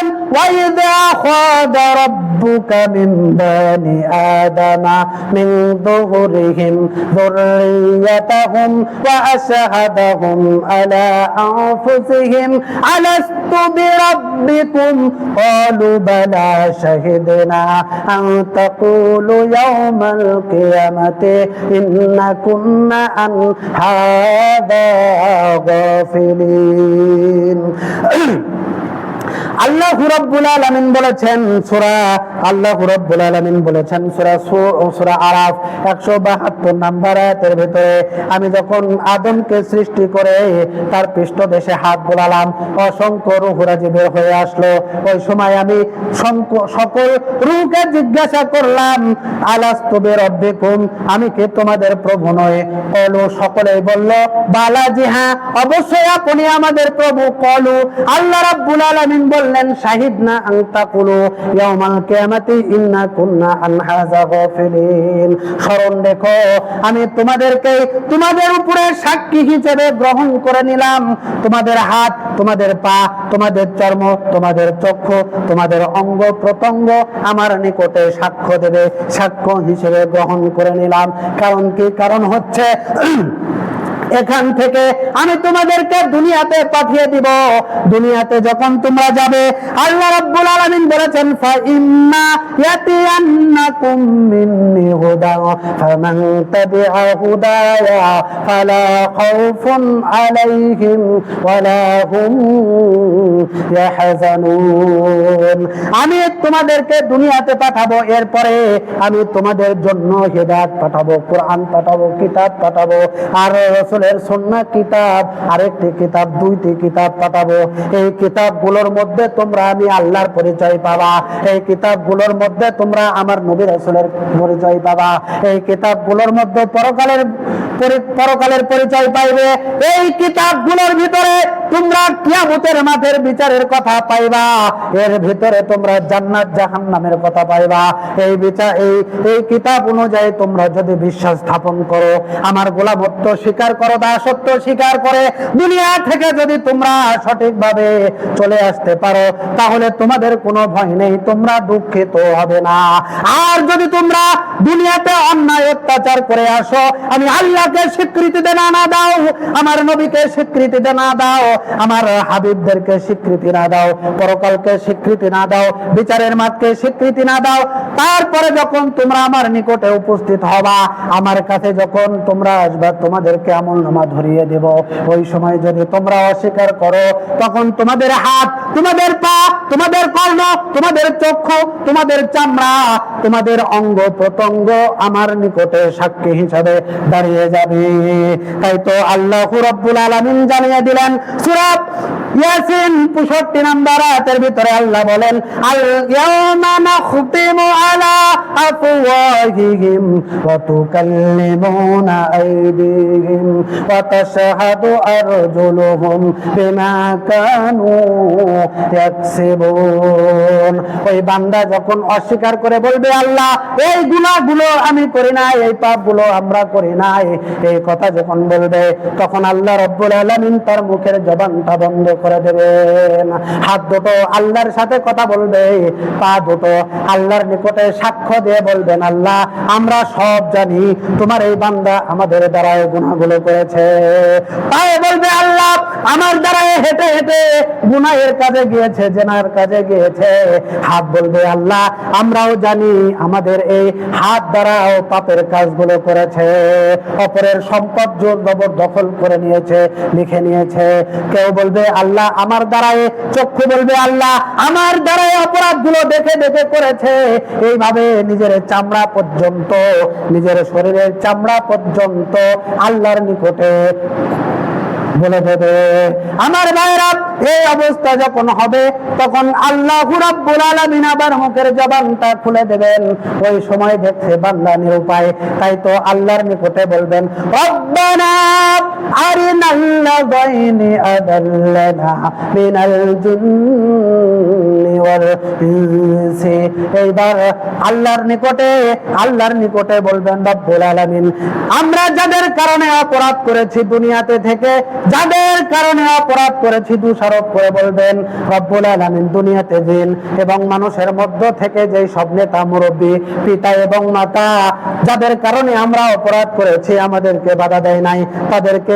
বলেন ওয়াইদা খাদা রাব্বুকা মিন বানি আদামা মিন যুহুরিহিম যুররিয়াতাহুম ওয়া আশহাদাহুম আলা আনফুসিহিম আলাস্তু বিরাব্বিকুম قالوا بلى شهدنا أن تقولوا يوم القيامة إنا كنا عن هذا غافلين আল্লাহ রাব্বুল আলামিন বলেছেন সূরা, আল্লাহ রাব্বুল আলামিন বলেছেন সূরা সূরা আরাফ 172 নাম্বার আয়াতের ভিতরে, আমি যখন আদমকে সৃষ্টি করে তার পৃষ্ঠদেশে হাত বোলালাম, অসংখ্য রূহরাজি বের হয়ে আসলো। ওই সময় আমি সকল রূহকে জিজ্ঞাসা করলাম, আলাস্তু বিরাব্বিকুম, আমি কি তোমাদের প্রভু নয় কলু, সকলেই বলল, বালাজি হ্যাঁ অবশ্যই আপনি আমাদের প্রভু, কলু, আল্লাহ রাব্বুল আলামিন বললেন শাহিদ না আনতা কুলু ইয়াউমাল কিয়ামাতি, ইন্না কুন্না আন হাযা গাফিলিন। স্মরণ রেখো, আমি তোমাদেরকে তোমাদের উপরে সাক্ষী হিসেবে গ্রহণ করে নিলাম। তোমাদের হাত, তোমাদের পা, তোমাদের চর্ম, তোমাদের চক্ষু, তোমাদের অঙ্গ প্রত্যঙ্গ আমার নিকটে সাক্ষ্য দেবে, সাক্ষ্য হিসেবে গ্রহণ করে নিলাম। কারণ কি? কারণ হচ্ছে এখান থেকে আমি তোমাদেরকে দুনিয়াতে পাঠিয়ে দিব। দুনিয়াতে যখন তোমরা যাবে, আল্লাহ রাব্বুল আলামিন বলেছেন ফা ইম্মা ইয়াতিয়ান্নাকুম মিন্নি হুদা, ফামান তাবিআ হুদায়া ফালা খাউফুন আলাইহিম ওয়ালা হুম ইয়াহজানুন। আমি তোমাদেরকে দুনিয়াতে পাঠাবো, এরপরে আমি তোমাদের জন্য হেদায়েত পাঠাবো, কোরআন পাঠাবো, কিতাব পাঠাবো, আর রসুলের সন্না কিতাব, আরেকটি কিতাব, দুইটি কিতাব পাঠাবো। এই কিতাবগুলোর মধ্যে তোমরা আমি আল্লাহর পরিচয় পাবা। এই কিতাবগুলোর মধ্যে তোমরা আমার নবী রসুলের পরিচয় পাবা। এই কিতাবগুলোর মধ্যে পরকালের পরকালের পরিচয় পাইবে। এই কিতাবগুলোর ভিতরে তোমরা কিয়ামতের মাঠের বিচারের কথা পাইবা। এর ভিতরে তোমরা জান্নাত, জাহান্নামের কথা পাইবা। এই বিচার এই এই কিতাব অনুযায়ী তোমরা যদি বিশ্বাস স্থাপন করো, আমার গোলামত্ব স্বীকার করো, দাসত্ব স্বীকার করে, দুনিয়া থেকে যদি তোমরা সঠিকভাবে চলে আসতে পারো, তাহলে তোমাদের কোনো ভয় নেই, তোমরা দুঃখিত হবে না। আর যদি তোমরা দুনিয়াতে অন্যায় অত্যাচার করে আসো, আমি আল্লাহকে স্বীকৃতি দে না দাও, আমার নবীকে স্বীকৃতি দে না দাও আমার হাবিবদেরকে স্বীকৃতি না দাও, পরকালকে স্বীকৃতি না দাও, বিচারের মাঠকে স্বীকৃতি না দাও, তারপরে যখন তোমরা আমার নিকটে উপস্থিত হবা, আমার কাছে যখন তোমরা আসবা, তোমাদেরকে আমল নামা ধরিয়ে দেব। ওই সময় যদি তোমরা অস্বীকার করো, তখন তোমাদের হাত তোমাদের পা তোমাদের কর্ণ, তোমাদের চক্ষু, তোমাদের চামড়া, তোমাদের অঙ্গ প্রত্যঙ্গ আমার নিকটে সাক্ষী হিসাবে দাঁড়িয়ে যাবে। তাই তো আল্লাহ রাব্বুল আলামিন জানিয়ে দিলেন সূরা ইয়াসিন 65 নম্বর আয়াতের ভিতরে আল্লাহ বলেন আল ইয়াওমা নাখতিমু আলা আফওয়াহিহিম ওয়া তুকাল্লিমুনা আইদিহিম ওয়া তাশহাদু আরজুলুহুম বিমা কানু ইয়াকসিবুন। ওই বান্দা যখন অস্বীকার করে বলবে, আল্লাহ, এই গুনাহগুলো আমি করি নাই, এই পাপগুলো আমরা করি নাই। এই কথা যখন বলবে, তখন আল্লাহ রব্বুল আলামিন তার মুখের জবানটা বন্ধ করে দেবেন। হাত দুটো আল্লাহর সাথে কথা বলবে, পা দুটো আল্লাহর নিকটে সাক্ষ্য দিয়ে বলবেন, আল্লাহ, আমরা সব জানি, তোমার এই বান্দা আমাদের দ্বারা এই গুনাহগুলো করেছে। পায়ে বলবে, আল্লাহ, আমার দ্বারা এ হেঁটে হেঁটে গুনাহের কাজে গিয়েছে, জেনার কাজে গিয়েছে। হাত বলবে, আল্লাহ, আমরাও জানি, আমাদের এই হাত দ্বারাও পাপের কাজগুলো করেছে। অপরের সম্পদ জোর দখল করে নিয়েছে, লিখে নিয়েছে। কেউ বলবে, আল্লাহ আমার দ্বারায় চক্ষু বলবে আল্লাহ। আমার দ্বারায় অপরাধগুলো দেখে দেখে করেছে। এইভাবে নিজের চামড়া পর্যন্ত, নিজের শরীরের চামড়া পর্যন্ত আল্লাহর নিকটে বলে দেবে। আমার ভাইরা এই অবস্থা যখন হবে, তখন আল্লাহ রাব্বুল আলামিন আবার মুখের জবানটা খুলে দেবেন। ওই সময় দেখছে বান্দা নিরুপায়। তাই তো আল্লাহর নিকটে বলবেন, রব্বানা আদাল্লানা মিনাল জিন্নি ওয়াল ইনসি এই এইবার আল্লাহর নিকটে আল্লাহর নিকটে বলবেন, রব্বুল আলামিন, আমরা যাদের কারণে অপরাধ করেছি দুনিয়াতে থেকে, যাদের কারণে অপরাধ করেছি দোষারোপ করে বলবেন, রব্বুল আলামিন, দুনিয়াতে জিন এবং মানুষের মধ্য থেকে যেই সব নেতা, মুরব্বী, পিতা এবং মাতা, যাদের কারণে আমরা অপরাধ করেছি, আমাদেরকে বাধা দেয় নাই, তাদেরকে